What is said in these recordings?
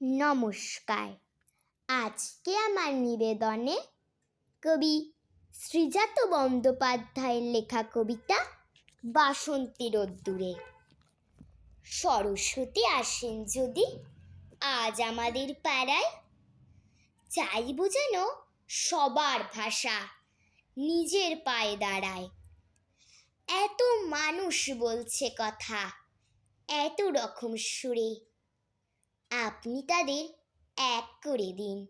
নমস্কার। আজকে আমার নিবেদনে কবি শ্রীজাত বন্দ্যোপাধ্যায়ের লেখা কবিতা বাসন্তী রোদ্দুরে। সরস্বতী আসেন যদি আজ আমাদের পাড়ায়, চাইব যেন সবার ভাষা নিজের পায়ে দাঁড়ায়। এত মানুষ বলছে কথা, এত রকম সুরে। আপনি তাদের এক করে দিন।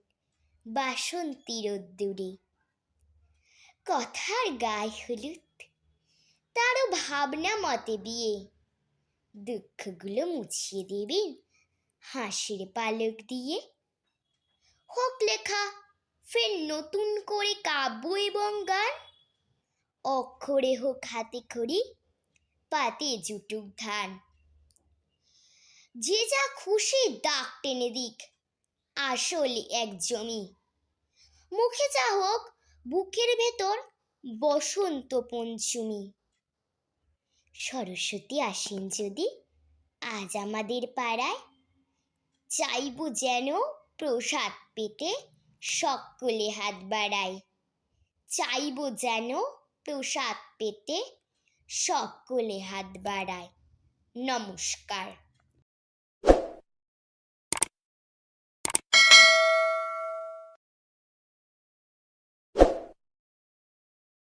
বাসন্তী রোদ্দুরে। কথার গায়ে হলুদ, তারও ভাবনা মতে বিয়ে। দুঃখগুলো মুছিয়ে দেবেন হাসির পালক দিয়ে। হোক লেখা, ফের নতুন করে কাব্য এবং গান। অক্ষরে হোক হাতে খড়ি, পাতে জুটুক ধান। যে যা খুশি দাগ টেনে দিক। আসল এক জমি। মুখে যা হোক, বুকের ভেতর বসন্ত পঞ্চমী। সরস্বতী আসেন যদি, আজ আমাদের পাড়ায়। চাইব যেন প্রসাদ পেতে সকলে হাত বাড়ায়। চাইব যেন প্রসাদ পেতে সকলে হাত বাড়ায়। নমস্কার।